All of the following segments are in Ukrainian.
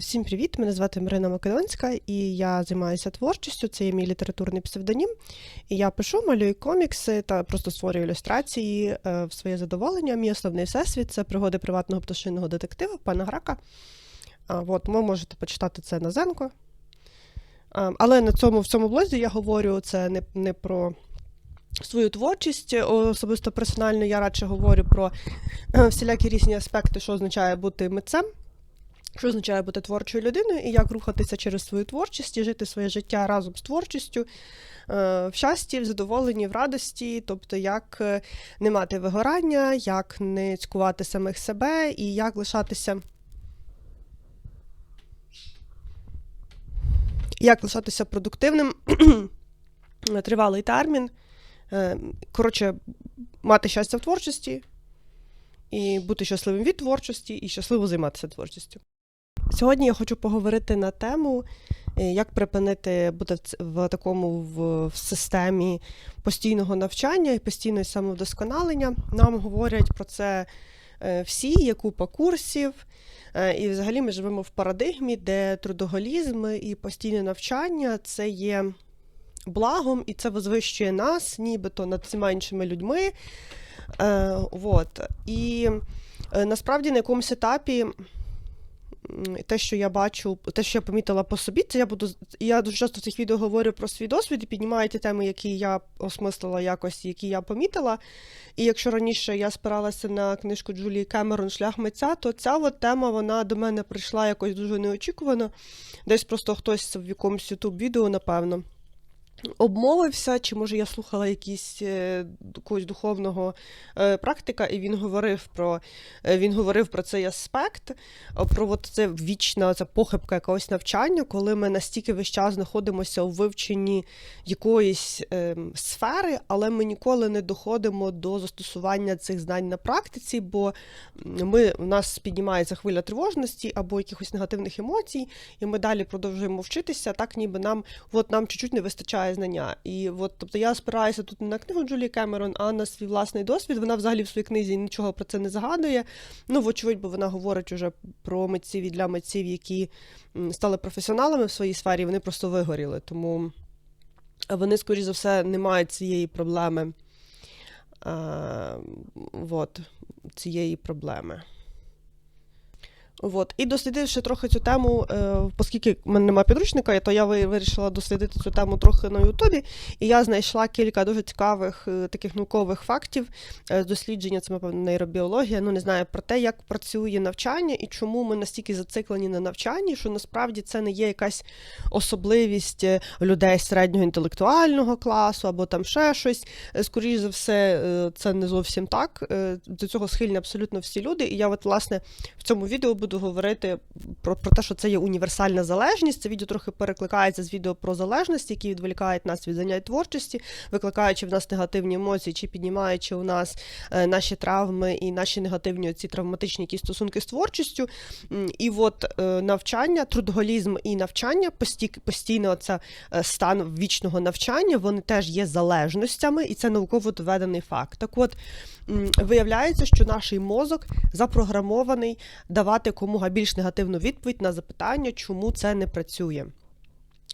Всім привіт! Мене звати Марина Македонська, і я займаюся творчістю. Це є мій літературний псевдонім. І я пишу, малюю комікси та просто створюю ілюстрації е, в своє задоволення. Мій основний всесвіт це пригоди приватного пташиного детектива пана Грака. От, ви можете почитати це на Зенко. Але на цьому в цьому блозі я говорю це не, не про свою творчість, особисто персонально, я радше говорю про е, всілякі різні аспекти, що означає бути митцем. Що означає бути творчою людиною і як рухатися через свою творчість і жити своє життя разом з творчістю, е, в щасті, в задоволенні, в радості, тобто як е, не мати вигорання, як не цькувати самих себе і як лишатися. Як лишатися продуктивним тривалий термін. Е, Коротше, мати щастя в творчості і бути щасливим від творчості, і щасливо займатися творчістю. Сьогодні я хочу поговорити на тему, е, як припинити бути в, такому в, в системі постійного навчання і постійного самовдосконалення. Нам говорять про це е, всі, є купа курсів. Е, І взагалі ми живемо в парадигмі, де трудоголізм і постійне навчання це є благом, і це возвищує нас, нібито над всіма іншими людьми. Е. І насправді на якомусь етапі те, що я бачу, те, що я помітила по собі, це я буду. Я дуже часто в цих відео говорю про свій досвід і піднімаю ті теми, які я осмислила якось, які я помітила. І якщо раніше я спиралася на книжку Джулії Кемерон Шлях митця, то ця от тема вона до мене прийшла якось дуже неочікувано. Десь просто хтось в якомусь youtube відео, напевно. Обмовився, чи може я слухала якийсь е, якогось духовного е, практика, і він говорив про е, він говорив про цей аспект, про от це вічна ця похибка якогось навчання, коли ми настільки весь час знаходимося у вивченні якоїсь е, сфери, але ми ніколи не доходимо до застосування цих знань на практиці, бо ми, у нас піднімається хвиля тривожності або якихось негативних емоцій, і ми далі продовжуємо вчитися, так ніби нам от нам чуть-чуть не вистачає знання. І от, тобто я спираюся тут не на книгу Джулії Кемерон, а на свій власний досвід. Вона взагалі в своїй книзі нічого про це не загадує. Ну, вочевидь, бо вона говорить уже про митців і для митців, які стали професіоналами в своїй сфері, вони просто вигоріли. Тому вони, скоріш за все, не мають цієї проблеми. А, от, цієї проблеми. От. І дослідивши трохи цю тему, е, оскільки в мене немає підручника, то я вирішила дослідити цю тему трохи на Ютубі, і я знайшла кілька дуже цікавих е, таких наукових фактів е, дослідження, це, напевно, нейробіологія, ну не знаю, про те, як працює навчання і чому ми настільки зациклені на навчанні, що насправді це не є якась особливість е, людей середнього інтелектуального класу або там ще щось. Е, Скоріше за все, е, це не зовсім так. Е, До цього схильні абсолютно всі люди. І я, от, власне, в цьому відео буду говорити про, про те, що це є універсальна залежність. Це відео трохи перекликається з відео про залежність, які відволікають нас від занять творчості, викликаючи в нас негативні емоції, чи піднімаючи у нас е, наші травми і наші негативні ці травматичні якісь стосунки з творчістю. І от е, навчання, трудоголізм і навчання, постійно це е, стан вічного навчання, вони теж є залежностями, і це науково доведений факт. Так от виявляється, що наш мозок запрограмований давати комуга більш негативну відповідь на запитання, чому це не працює.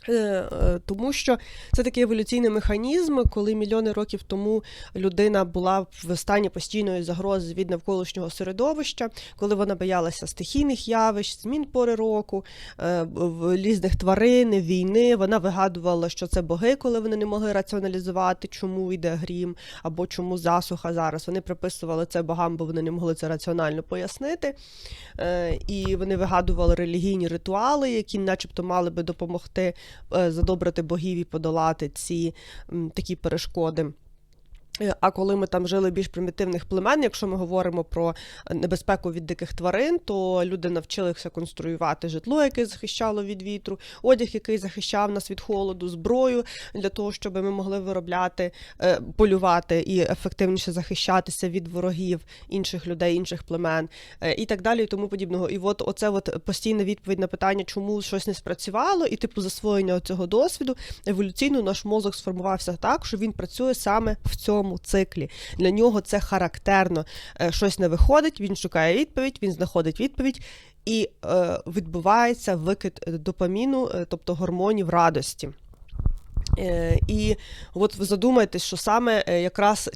Е, е, Тому що це такий еволюційний механізм, коли мільйони років тому людина була в стані постійної загрози від навколишнього середовища, коли вона боялася стихійних явищ, змін пори року, е, в- різних тварин, війни. Вона вигадувала, що це боги, коли вони не могли раціоналізувати, чому йде грім або чому засуха зараз. Вони приписували це богам, бо вони не могли це раціонально пояснити. Е, І вони вигадували релігійні ритуали, які, начебто, мали би допомогти е, задобрити богів і подолати ці такі перешкоди. Е, А коли ми там жили більш примітивних племен, якщо ми говоримо про небезпеку від диких тварин, то люди навчилися конструювати житло, яке захищало від вітру, одяг, який захищав нас від холоду, зброю для того, щоб ми могли виробляти, е, полювати і ефективніше захищатися від ворогів інших людей, інших племен е, і так далі, і тому подібного. І от оце от постійна відповідь на питання, чому щось не спрацювало, і типу засвоєння цього досвіду еволюційно наш мозок сформувався так, що він працює саме в цьому цьому циклі. Для нього це характерно. Е, Щось не виходить, він шукає відповідь, він знаходить відповідь. І е, відбувається викид допаміну, е, тобто гормонів радості. Е, і от ви задумаєтесь, що саме е, якраз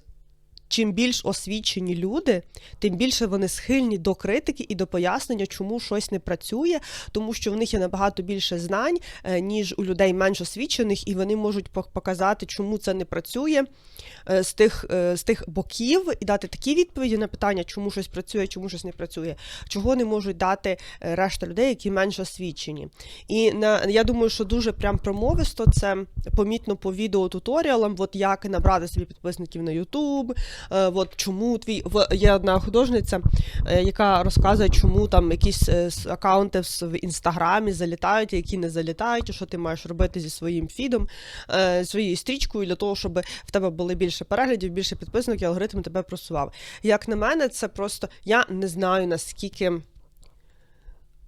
чим більш освічені люди, тим більше вони схильні до критики і до пояснення, чому щось не працює, тому що в них є набагато більше знань, е, ніж у людей менш освічених, і вони можуть показати, чому це не працює е, з тих, е, з тих боків і дати такі відповіді на питання, чому щось працює, чому щось не працює, чого не можуть дати решта людей, які менш освічені. І на я думаю, що дуже прям промовисто це помітно по відеотуторіалам, от як набрати собі підписників на YouTube, от чому твій в є одна художниця, е, яка розказує, чому там якісь е, акаунти в, інстаграмі залітають, які не залітають, що ти маєш робити зі своїм фідом, е, своєю стрічкою для того, щоб в тебе були більше переглядів, більше підписників, алгоритм тебе просував. Як на мене, це просто я не знаю наскільки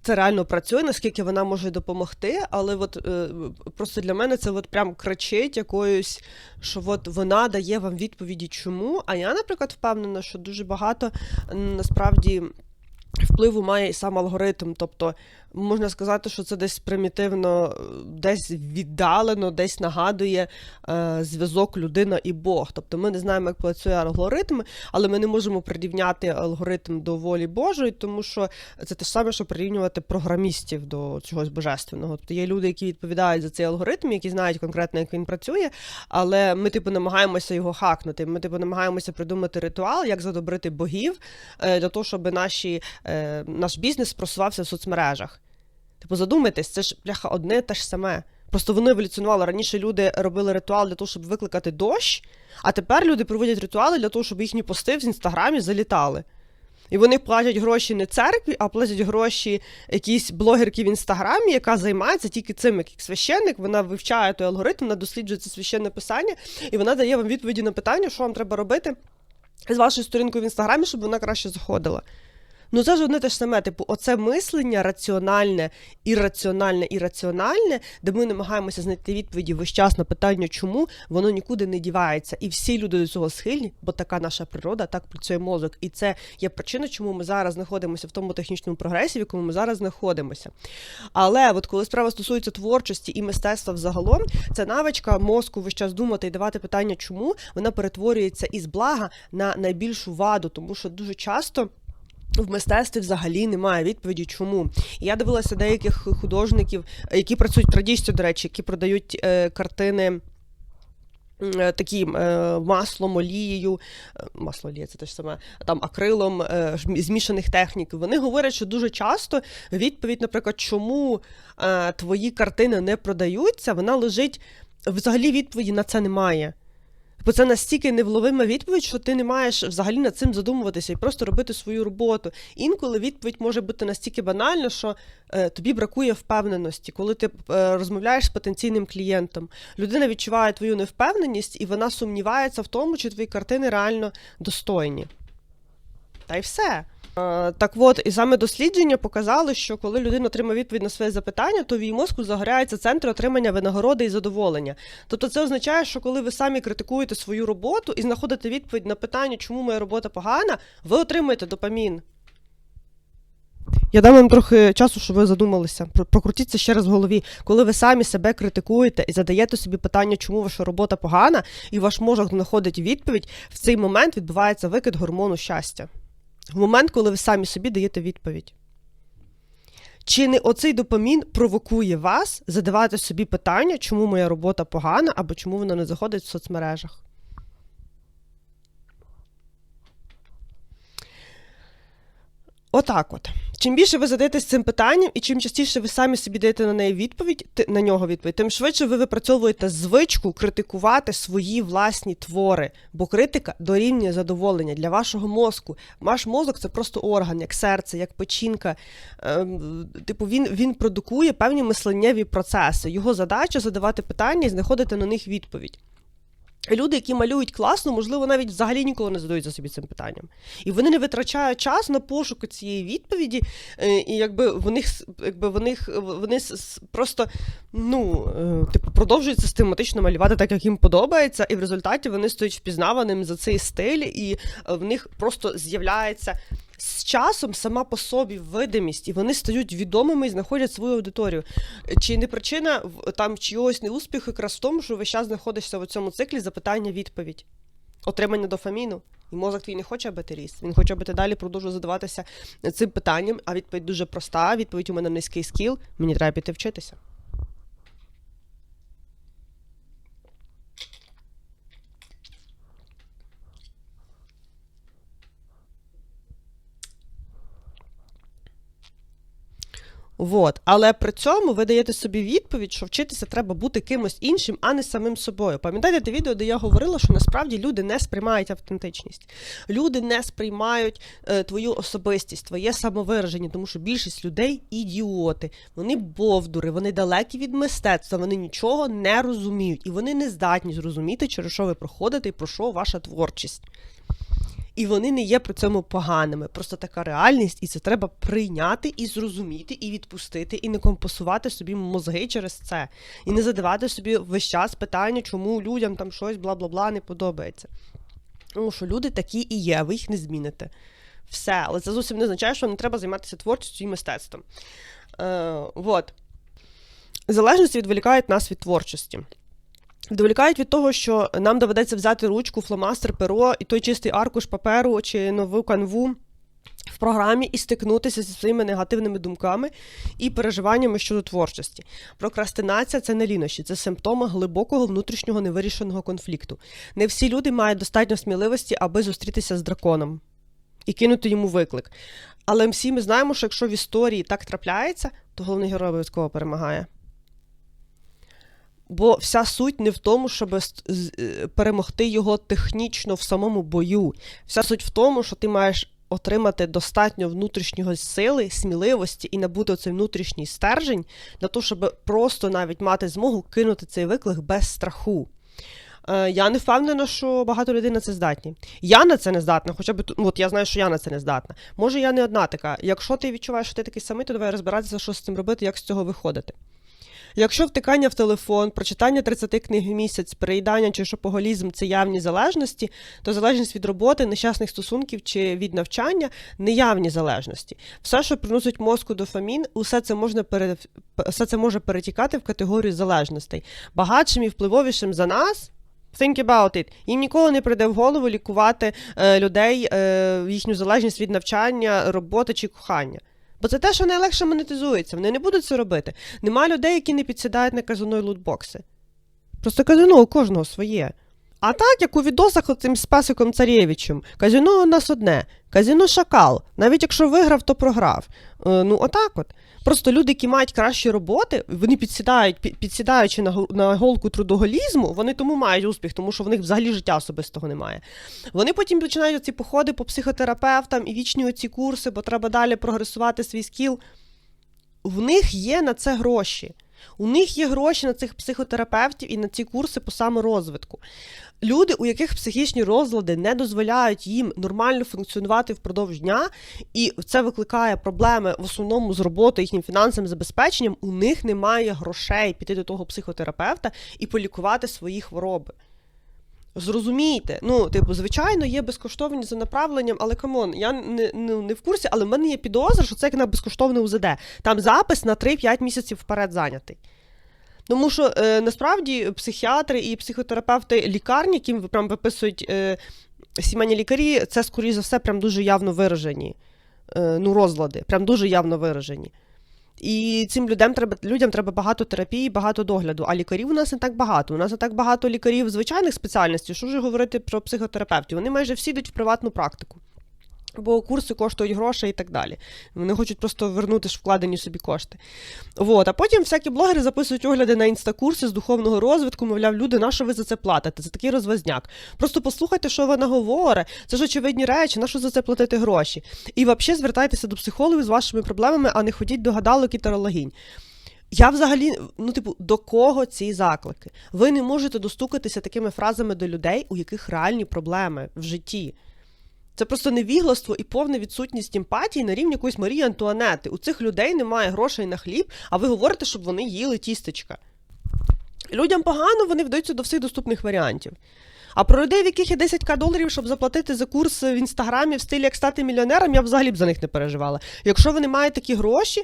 це реально працює, наскільки вона може допомогти, але от е, просто для мене це от прям кричить якоюсь, що от вона дає вам відповіді, чому. А я, наприклад, впевнена, що дуже багато насправді. Впливу має і сам алгоритм, тобто можна сказати, що це десь примітивно, десь віддалено, десь нагадує е, зв'язок людина і Бог. Тобто ми не знаємо, як працює алгоритм, але ми не можемо прирівняти алгоритм до волі Божої, тому що це те ж саме, що прирівнювати програмістів до чогось божественного. Тобто є люди, які відповідають за цей алгоритм, які знають конкретно, як він працює, але ми, типу, намагаємося його хакнути. Ми, типу, намагаємося придумати ритуал, як задобрити богів е, для того, щоб наші, е, наш бізнес просувався в соцмережах. Типу, задумайтесь, це ж бляха одне те ж саме. Просто воно еволюціонувало. Раніше люди робили ритуал для того, щоб викликати дощ, а тепер люди проводять ритуали для того, щоб їхні пости в інстаграмі залітали. І вони платять гроші не церкві, а платять гроші якійсь блогерки в інстаграмі, яка займається тільки цим, як священник. Вона вивчає той алгоритм, вона досліджує це священне писання, і вона дає вам відповіді на питання, що вам треба робити з вашою сторінкою в інстаграмі, щоб вона краще заходила. Ну, це ж одне те ж саме, типу, оце мислення раціональне, ірраціональне, ірраціональне, де ми намагаємося знайти відповіді весь час на питання, чому воно нікуди не дівається. І всі люди до цього схильні, бо така наша природа, так працює мозок. І це є причина, чому ми зараз знаходимося в тому технічному прогресі, в якому ми зараз знаходимося. Але от коли справа стосується творчості і мистецтва взагалом, ця навичка мозку весь час думати і давати питання, чому вона перетворюється із блага на найбільшу ваду, тому що дуже часто. В мистецтві взагалі немає відповіді, чому. Я дивилася деяких художників, які працюють радістю, до речі, які продають е, картини. е, Таким е, маслом, олією, е, масло олія це те ж саме, там акрилом змішаних технік. Вони говорять, що дуже часто відповідь, наприклад, чому твої картини не продаються, вона лежить взагалі відповіді на це немає. Бо це настільки невловима відповідь, що ти не маєш взагалі над цим задумуватися і просто робити свою роботу. Інколи відповідь може бути настільки банальна, що е, тобі бракує впевненості, коли ти е, розмовляєш з потенційним клієнтом. Людина відчуває твою невпевненість, і вона сумнівається в тому, чи твої картини реально достойні. Та й все. Е, Так от, і саме дослідження показали, що коли людина отримає відповідь на своє запитання, то в її мозку загоряються центри отримання винагороди і задоволення. Тобто це означає, що коли ви самі критикуєте свою роботу і знаходите відповідь на питання, чому моя робота погана, ви отримуєте допамін. Я дам вам трохи часу, щоб ви задумалися. Про- Прокрутіть це ще раз в голові. Коли ви самі себе критикуєте і задаєте собі питання, чому ваша робота погана, і ваш мозок знаходить відповідь, в цей момент відбувається викид гормону щастя. В момент, коли ви самі собі даєте відповідь. Чи не оцей допамін провокує вас задавати собі питання, чому моя робота погана, або чому вона не заходить в соцмережах? Отак от. Чим більше ви задаєтесь цим питанням, і чим частіше ви самі собі даєте на неї відповідь, на нього відповідь, тим швидше ви випрацьовуєте звичку критикувати свої власні твори, бо критика дорівнює задоволення для вашого мозку. Ваш мозок це просто орган, як серце, як печінка. Ем, типу, він, він продукує певні мисленнєві процеси. Його задача задавати питання і знаходити на них відповідь. Люди, які малюють класно, можливо, навіть взагалі ніколи не задаються собі цим питанням. І вони не витрачають час на пошуку цієї відповіді, е, і якби в них, якби в них вони просто ну, е, типу, продовжують систематично малювати так, як їм подобається, і в результаті вони стають впізнаваним за цей стиль, і е, в них просто з'являється з часом сама по собі видимість, і вони стають відомими і знаходять свою аудиторію. Чи не причина там чогось неуспіху якраз в тому, що весь час знаходишся в цьому циклі запитання-відповідь, отримання дофаміну. І мозок твій не хоче, аби ріс. Він хоче, аби далі продовжував задаватися цим питанням, а відповідь дуже проста. Відповідь у мене низький скіл, мені треба піти вчитися. Вот. Але при цьому ви даєте собі відповідь, що вчитися треба бути кимось іншим, а не самим собою. Пам'ятаєте те відео, де я говорила, що насправді люди не сприймають автентичність. Люди не сприймають е, твою особистість, твоє самовираження, тому що більшість людей ідіоти, вони бовдури, вони далекі від мистецтва, вони нічого не розуміють, і вони не здатні зрозуміти, через що ви проходите і про що ваша творчість. І вони не є при цьому поганими. Просто така реальність, і це треба прийняти і зрозуміти, і відпустити, і не компасувати собі мозги через це, і не задавати собі весь час питання, чому людям там щось бла бла бла не подобається. Тому що люди такі і є, ви їх не зміните. Все, але це зовсім не означає, що не треба займатися творчістю і мистецтвом. Е, вот. Залежності відволікають нас від творчості. Відволікають від того, що нам доведеться взяти ручку, фломастер, перо і той чистий аркуш паперу чи нову канву в програмі і стикнутися зі своїми негативними думками і переживаннями щодо творчості. Прокрастинація це не лінощі, це симптоми глибокого внутрішнього невирішеного конфлікту. Не всі люди мають достатньо сміливості, аби зустрітися з драконом і кинути йому виклик. Але всі ми знаємо, що якщо в історії так трапляється, то головний герой обов'язково перемагає. Бо вся суть не в тому, щоб е, перемогти його технічно в самому бою. Вся суть в тому, що ти маєш отримати достатньо внутрішнього сили, сміливості і набути цей внутрішній стержень для того, щоб просто навіть мати змогу кинути цей виклик без страху. Е, Я не впевнена, що багато людей на це здатні. Я на це не здатна, хоча б от я знаю, що я на це не здатна. Може, я не одна така. Якщо ти відчуваєш, що ти такий самий, то давай розбиратися, що з цим робити, як з цього виходити. Якщо втикання в телефон, прочитання 30 книг в місяць, переїдання чи шопоголізм це явні залежності, то залежність від роботи, нещасних стосунків чи від навчання неявні залежності. Все, що приносить мозку дофамін, усе це можна пере... все це може перетікати в категорію залежностей. Багатшим і впливовішим за нас. Think about it. Їм ніколи не прийде в голову лікувати е, людей е, їхню залежність від навчання, роботи чи кохання. Бо це те, що найлегше монетизується. Вони не будуть це робити. Нема людей, які не підсідають на казино і лутбокси. Просто казино у кожного своє. А так, як у відосах цим з песиком Царєвичем, казино у нас одне, казино шакал. Навіть якщо виграв, то програв. Е, ну, отак от. Просто люди, які мають кращі роботи, вони підсідають, підсідаючи на, на голку трудоголізму, вони тому мають успіх, тому що в них взагалі життя особистого немає. Вони потім починають ці походи по психотерапевтам і вічні оці курси, бо треба далі прогресувати свій скіл. В них є на це гроші. У них є гроші на цих психотерапевтів і на ці курси по саморозвитку. Люди, у яких психічні розлади не дозволяють їм нормально функціонувати впродовж дня, і це викликає проблеми в основному з роботою, їхнім фінансовим забезпеченням, у них немає грошей піти до того психотерапевта і полікувати свої хвороби. Зрозумійте, ну, типу, звичайно, є безкоштовні за направленням, але камон, я не, не, не в курсі, але в мене є підозра, що це як на безкоштовне УЗД. Там запис на 3-5 місяців вперед зайнятий. Тому що е, насправді психіатри і психотерапевти лікарні, яким прям виписують е, сімейні лікарі, це, скоріш за все, прям дуже явно виражені е, ну, розлади, прям дуже явно виражені. І цим людям треба, людям треба багато терапії, багато догляду. А лікарів у нас не так багато. У нас не так багато лікарів звичайних спеціальностей. Що вже говорити про психотерапевтів? Вони майже всі йдуть в приватну практику. Бо курси коштують грошей і так далі. Вони хочуть просто вернути ж вкладені собі кошти. Вот. А потім всякі блогери записують огляди на інстакурси з духовного розвитку, мовляв, люди, на що ви за це платите? Це такий розвазняк. Просто послухайте, що вона говорить. Це ж очевидні речі, на що за це платити гроші. І взагалі звертайтеся до психологів з вашими проблемами, а не ходіть до гадалок і тарологінь. Я взагалі, ну, типу, до кого ці заклики? Ви не можете достукатися такими фразами до людей, у яких реальні проблеми в житті. Це просто невігластво і повна відсутність емпатії на рівні якоїсь Марії Антуанети. У цих людей немає грошей на хліб, а ви говорите, щоб вони їли тістечка. Людям погано, вони вдаються до всіх доступних варіантів. А про людей, в яких є 10к доларів, щоб заплатити за курс в інстаграмі в стилі як стати мільйонером, я взагалі б за них не переживала. Якщо вони мають такі гроші,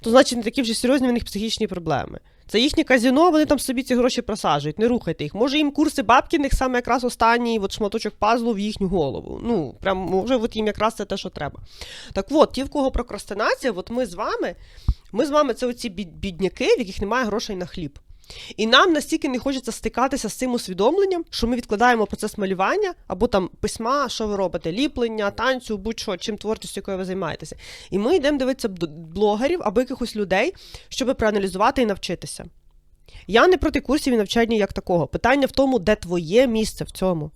то значить не такі вже серйозні в них психічні проблеми. Це їхнє казіно, вони там собі ці гроші просаджують, не рухайте їх. Може їм курси бабкіних саме якраз останній от шматочок пазлу в їхню голову. Ну, прям може, от їм якраз це те, що треба. Так от, ті, в кого прокрастинація, от ми з вами, ми з вами це оці бідняки, в яких немає грошей на хліб. І нам настільки не хочеться стикатися з цим усвідомленням, що ми відкладаємо процес малювання або там письма, що ви робите, ліплення, танцю, будь-що, чим творчістю, якою ви займаєтеся. І ми йдемо дивитися блогерів або якихось людей, щоб проаналізувати і навчитися. Я не проти курсів і навчання як такого. Питання в тому, де твоє місце в цьому.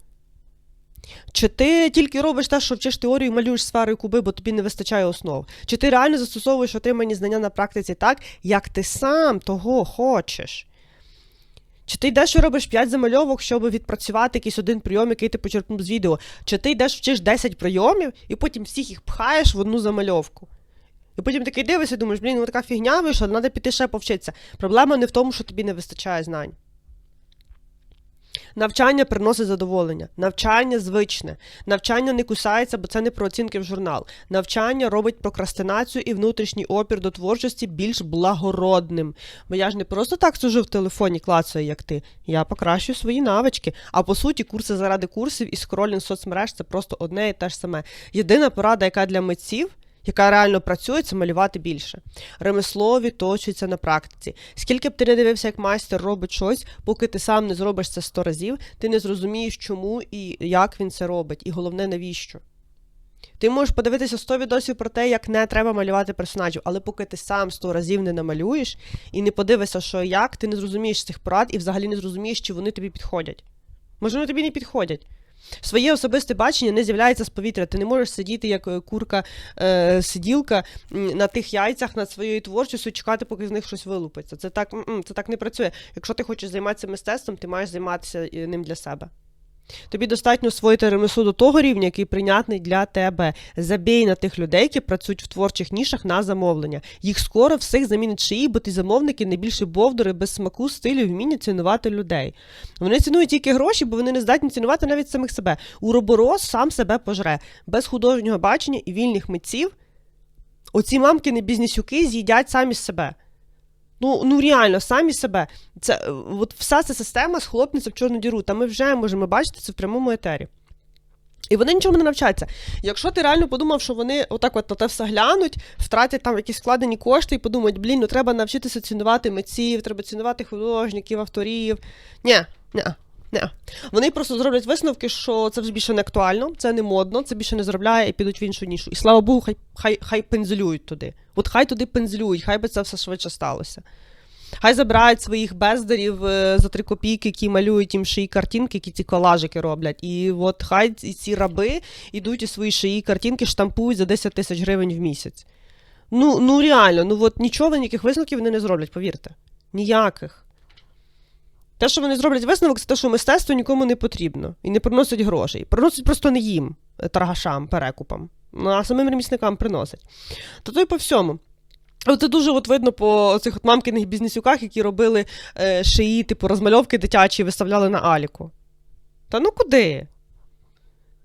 Чи ти тільки робиш те, що вчиш теорію, і малюєш сферою куби, бо тобі не вистачає основ? Чи ти реально застосовуєш отримані знання на практиці так, як ти сам того хочеш? Чи ти йдеш і робиш 5 замальовок, щоб відпрацювати якийсь один прийом, який ти почерпнув з відео? Чи ти йдеш вчиш 10 прийомів і потім всіх їх пхаєш в одну замальовку? І потім такий дивишся і думаєш, блін, ну така фігня вийшла, треба піти ще повчитися. Проблема не в тому, що тобі не вистачає знань. Навчання приносить задоволення, навчання звичне, навчання не кусається, бо це не про оцінки в журнал. Навчання робить прокрастинацію і внутрішній опір до творчості більш благородним. Бо я ж не просто так сижу в телефоні, клацаю, як ти. Я покращую свої навички. А по суті, курси заради курсів і скролінг соцмереж це просто одне і те ж саме. Єдина порада, яка для митців. Яка реально працює, це малювати більше. Ремесло відточується на практиці. Скільки б ти не дивився, як майстер робить щось, поки ти сам не зробиш це сто разів, ти не зрозумієш, чому і як він це робить, і головне, навіщо. Ти можеш подивитися 100 відосів про те, як не треба малювати персонажів, але поки ти сам 100 разів не намалюєш і не подивишся, що і як, ти не зрозумієш цих порад і взагалі не зрозумієш, чи вони тобі підходять. Може, вони тобі не підходять. Своє особисте бачення не з'являється з повітря. Ти не можеш сидіти як е, курка е, сиділка на тих яйцях над своєю творчістю, чекати, поки з них щось вилупиться. Це так, це так не працює. Якщо ти хочеш займатися мистецтвом, ти маєш займатися е, ним для себе. Тобі достатньо освоїти ремесло до того рівня, який прийнятний для тебе. Забій на тих людей, які працюють в творчих нішах на замовлення. Їх скоро всіх замінять шиї, бо ті замовники найбільше бовдури без смаку, стилю, вміння цінувати людей. Вони цінують тільки гроші, бо вони не здатні цінувати навіть самих себе. Уроборос сам себе пожре. Без художнього бачення і вільних митців. Оці мамкини бізнесюки з'їдять самі себе. Ну, ну реально, самі себе. Це е, от вся ця система схлопнеться в чорну діру. Та ми вже можемо бачити це в прямому етері. І вони нічому не навчаться. Якщо ти реально подумав, що вони отак от на те все глянуть, втратять там якісь складені кошти і подумають, блін, ну треба навчитися цінувати митців, треба цінувати художників, авторів. Ні, ні, ні. Вони просто зроблять висновки, що це вже більше не актуально, це не модно, це більше не заробляє і підуть в іншу нішу. І слава Богу, хай, хай, хай пензелюють туди. От хай туди пензелюють, хай би це все швидше сталося. Хай забирають своїх бездарів е, за три копійки, які малюють їм шиї картинки, які ці колажики роблять. І от хай ці раби йдуть і свої шиї картинки штампують за 10 тисяч гривень в місяць. Ну, ну реально, ну от нічого, ніяких висновків вони не зроблять, повірте. Ніяких. Те, що вони зроблять висновок, це те, що мистецтво нікому не потрібно і не приносить грошей. Приносить просто не їм, е, торгашам, перекупам, ну, а самим ремісникам приносить. То то й по всьому. Це дуже от видно по цих от мамкиних бізнесюках, які робили е, шиї, типу розмальовки дитячі, виставляли на Аліку. Та ну куди?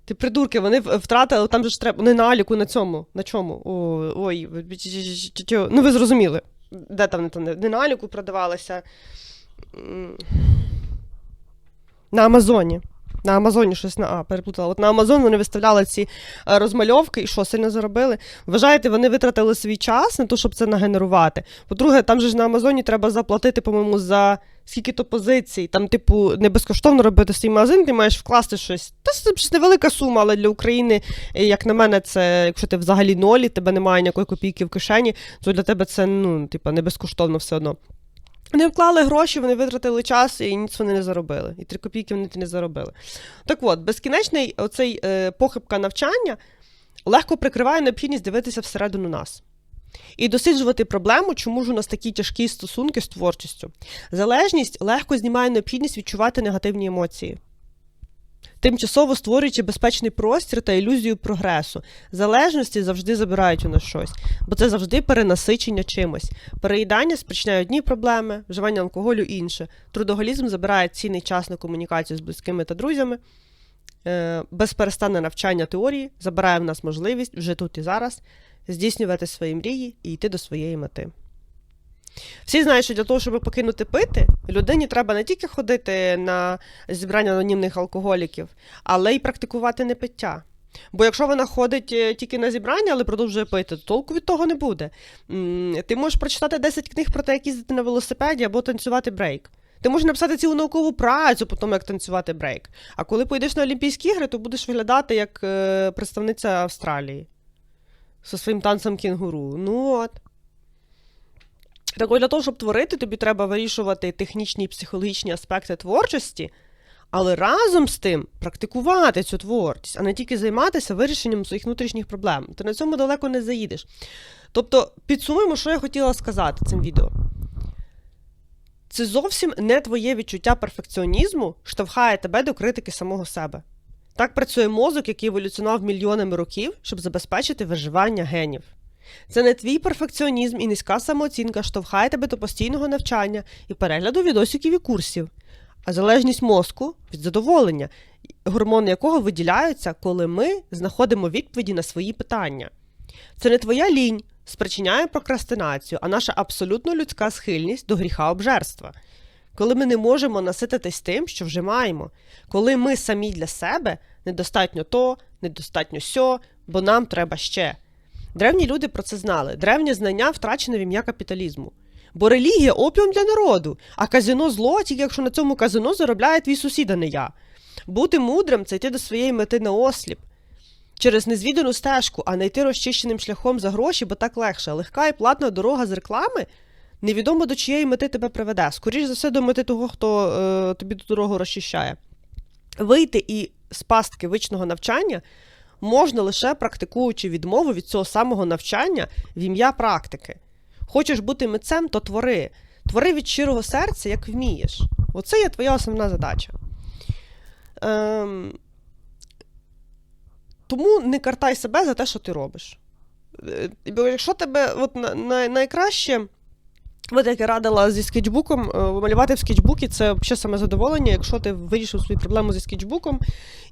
Ти придурки, вони втратили, там же ж треба. Не на Аліку, на цьому. На чому? О, ой, ну ви зрозуміли. Де там не, на Аліку продавалося. На Амазоні. На Амазоні щось на А, переплутала. От на Амазон вони виставляли ці е, розмальовки і що, сильно заробили. Вважаєте, вони витратили свій час на те, щоб це нагенерувати. По-друге, там же ж на Амазоні треба заплатити, по-моєму, за скільки то позицій. Там, типу, не безкоштовно робити свій магазин, ти маєш вкласти щось. Та це невелика сума, але для України, е, як на мене, це якщо ти взагалі нолі, тебе немає ніякої копійки в кишені, то для тебе це ну, типу, не безкоштовно все одно. Вони вклали гроші, вони витратили час і ніц вони не заробили. І три копійки вони не заробили. Так от, безкінечний оцей е, похибка навчання легко прикриває необхідність дивитися всередину нас. і досліджувати проблему, чому ж у нас такі тяжкі стосунки з творчістю. Залежність легко знімає необхідність відчувати негативні емоції. Тимчасово створюючи безпечний простір та ілюзію прогресу. Залежності завжди забирають у нас щось, бо це завжди перенасичення чимось. Переїдання спричиняє одні проблеми, вживання алкоголю інше. Трудоголізм забирає цінний час на комунікацію з близькими та друзями. Е, Безперестанне навчання теорії забирає в нас можливість вже тут і зараз здійснювати свої мрії і йти до своєї мети. Всі знають, що для того, щоб покинути пити, людині треба не тільки ходити на зібрання анонімних алкоголіків, але й практикувати непиття. Бо якщо вона ходить е, тільки на зібрання, але продовжує пити, то толку від того не буде. Ти можеш прочитати 10 книг про те, як їздити на велосипеді або танцювати брейк. Ти можеш написати цілу наукову працю по тому, як танцювати брейк. А коли поїдеш на Олімпійські ігри, то будеш виглядати як е, представниця Австралії зі своїм танцем кінгуру. Ну от. Так для того, щоб творити, тобі треба вирішувати технічні і психологічні аспекти творчості, але разом з тим практикувати цю творчість, а не тільки займатися вирішенням своїх внутрішніх проблем. Ти на цьому далеко не заїдеш. Тобто, підсумуємо, що я хотіла сказати цим відео. Це зовсім не твоє відчуття перфекціонізму штовхає тебе до критики самого себе. Так працює мозок, який еволюціонував мільйонами років, щоб забезпечити виживання генів. Це не твій перфекціонізм і низька самооцінка штовхає тебе до постійного навчання і перегляду відосиків і курсів, а залежність мозку від задоволення, гормони якого виділяються, коли ми знаходимо відповіді на свої питання. Це не твоя лінь спричиняє прокрастинацію, а наша абсолютно людська схильність до гріха обжерства. Коли ми не можемо насититись тим, що вже маємо, коли ми самі для себе недостатньо то, недостатньо сьо, бо нам треба ще. Древні люди про це знали. Древнє знання втрачене в ім'я капіталізму. Бо релігія опіум для народу, а казино зло, тільки якщо на цьому казино заробляє твій сусід, а не я. Бути мудрим це йти до своєї мети на осліп. Через незвідану стежку, а не йти розчищеним шляхом за гроші, бо так легше. Легка і платна дорога з реклами невідомо до чиєї мети тебе приведе. Скоріше за все, до мети того, хто е, тобі ту дорогу розчищає. Вийти і з пастки вичного навчання можна лише практикуючи відмову від цього самого навчання в ім'я практики. Хочеш бути митцем, то твори. Твори від щирого серця, як вмієш. Оце є твоя основна задача. Ем... Тому не картай себе за те, що ти робиш. Е, якщо тебе от, на, на, найкраще. От як я радила зі скетчбуком, е, малювати в скетчбукі це ще саме задоволення, якщо ти вирішив свою проблему зі скетчбуком.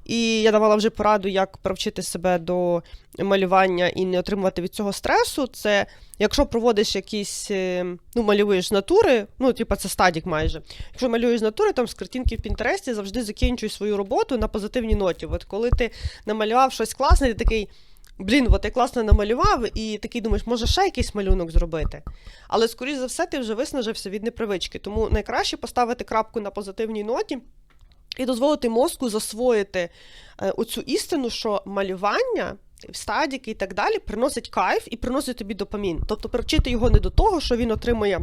І я давала вже пораду, як привчити себе до малювання і не отримувати від цього стресу. Це якщо проводиш якісь, е, ну, малюєш натури, ну, типу, це стадік майже. Якщо малюєш натури, там з картинки в Пінтересті завжди закінчуй свою роботу на позитивній ноті. От коли ти намалював щось класне, ти такий. Блін, от я класно намалював, і такий думаєш, може ще якийсь малюнок зробити. Але, скоріш за все, ти вже виснажився від непривички. Тому найкраще поставити крапку на позитивній ноті і дозволити мозку засвоїти е, оцю істину, що малювання, В стадіки і так далі приносить кайф і приносить тобі допамін. Тобто привчити його не до того, що він отримує.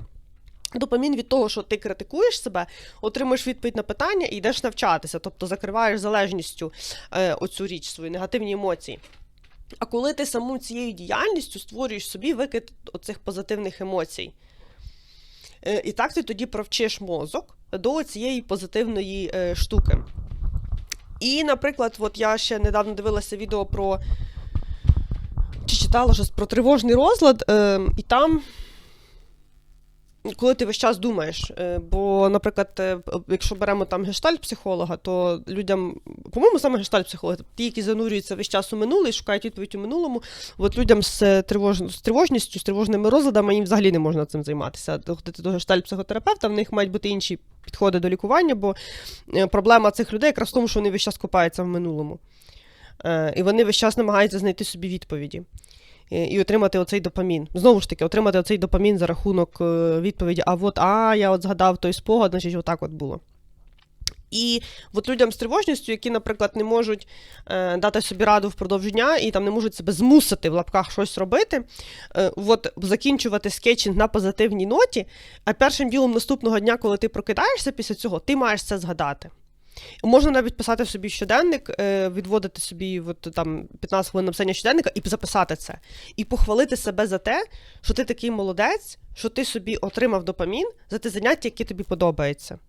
Допамін від того, що ти критикуєш себе, отримуєш відповідь на питання і йдеш навчатися, тобто закриваєш залежністю е, оцю річ, свої негативні емоції. А коли ти саму цією діяльністю створюєш собі викид оцих позитивних емоцій. Е, І так ти тоді провчиш мозок до цієї позитивної е, штуки. І, наприклад, от я ще недавно дивилася відео про чи читала щось про тривожний розлад, е, і там. Коли ти весь час думаєш, е, бо, наприклад, е, якщо беремо там гештальт-психолога, то людям, по-моєму, саме гештальт-психолог, ті, які занурюються весь час у минуле і шукають відповідь у минулому, от людям з, тривож... з тривожністю, з тривожними розладами їм взагалі не можна цим займатися. Ходити до гештальт-психотерапевта, в них мають бути інші підходи до лікування, бо е, проблема цих людей якраз в тому, що вони весь час купаються в минулому. І вони весь час намагаються знайти собі відповіді і отримати оцей допамін. Знову ж таки, отримати оцей допамін за рахунок е, відповіді: а от а, я от згадав той спогад, значить, отак от було. І от людям з тривожністю, які, наприклад, не можуть е, дати собі раду впродовж дня і там не можуть себе змусити в лапках щось робити, е, от закінчувати скетчинг на позитивній ноті, а першим ділом наступного дня, коли ти прокидаєшся після цього, ти маєш це згадати. Можна навіть писати собі щоденник, е, відводити собі от, там 15 хвилин написання щоденника і записати це. І похвалити себе за те, що ти такий молодець, що ти собі отримав допамін за те заняття, яке тобі подобається.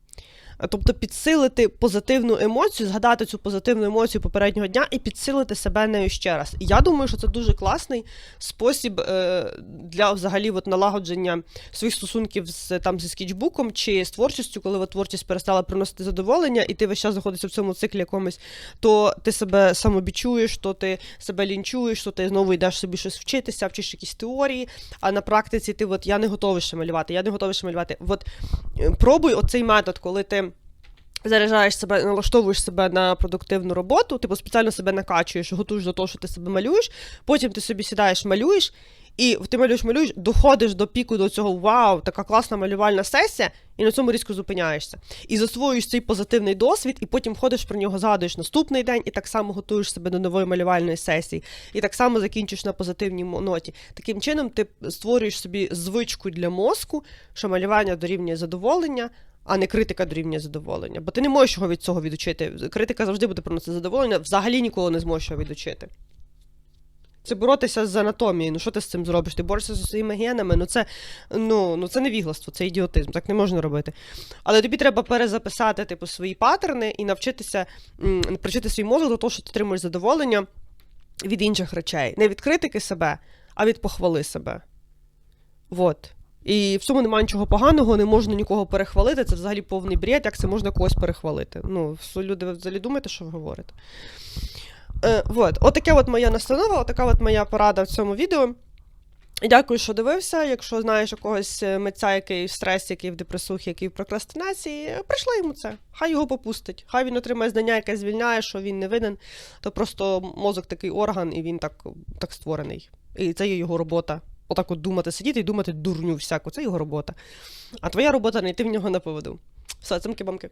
А, Тобто підсилити позитивну емоцію, згадати цю позитивну емоцію попереднього дня і підсилити себе нею ще раз. І я думаю, що це дуже класний спосіб е, для взагалі от, налагодження своїх стосунків з там зі скетчбуком чи з творчістю, коли от, творчість перестала приносити задоволення, і ти весь час знаходишся в цьому циклі якомусь, то ти себе самобічуєш, то ти себе лінчуєш, то ти знову йдеш собі щось вчитися, вчиш якісь теорії. А на практиці ти от я не готовий ще малювати, я не готовий ще малювати. От е, пробуй оцей метод, коли ти. Заряджаєш себе, налаштовуєш себе на продуктивну роботу, типу спеціально себе накачуєш, готуєш до того, що ти себе малюєш. Потім ти собі сідаєш, малюєш, і ти малюєш, малюєш, доходиш до піку до цього вау, така класна малювальна сесія, і на цьому різко зупиняєшся. І засвоюєш цей позитивний досвід, і потім ходиш про нього, згадуєш наступний день, і так само готуєш себе до нової малювальної сесії, і так само закінчиш на позитивній ноті. Таким чином, ти створюєш собі звичку для мозку, що малювання дорівнює задоволення. А не критика дорівнює задоволення. Бо ти не можеш його від цього відучити. Критика завжди буде приносити задоволення, взагалі ніколи не зможеш його відучити. Це боротися з анатомією. Ну що ти з цим зробиш? Ти борешся зі своїми генами. Ну це, ну, ну це невігластво, це ідіотизм, так не можна робити. Але тобі треба перезаписати типу, свої паттерни і навчитися м, привчити свій мозок до того, що ти отримуєш задоволення від інших речей. Не від критики себе, а від похвали себе. Вот. І в цьому немає нічого поганого, не можна нікого перехвалити. Це взагалі повний бред, як це можна когось перехвалити. Ну, люди взагалі думаєте, що ви говорите. Е, вот. Отаке от моя настанова, отака от моя порада в цьому відео. Дякую, що дивився. Якщо знаєш якогось е, митця, який в стресі, який в депресухі, який в прокрастинації, е, прийшли йому це. Хай його попустить. Хай він отримає знання, яке звільняє, що він не винен. То просто мозок такий орган, і він так, так створений. І це є його робота. Отак от думати, сидіти і думати дурню всяку. Це його робота. А твоя робота не йти в нього на поводу. Все, цимки-бамки.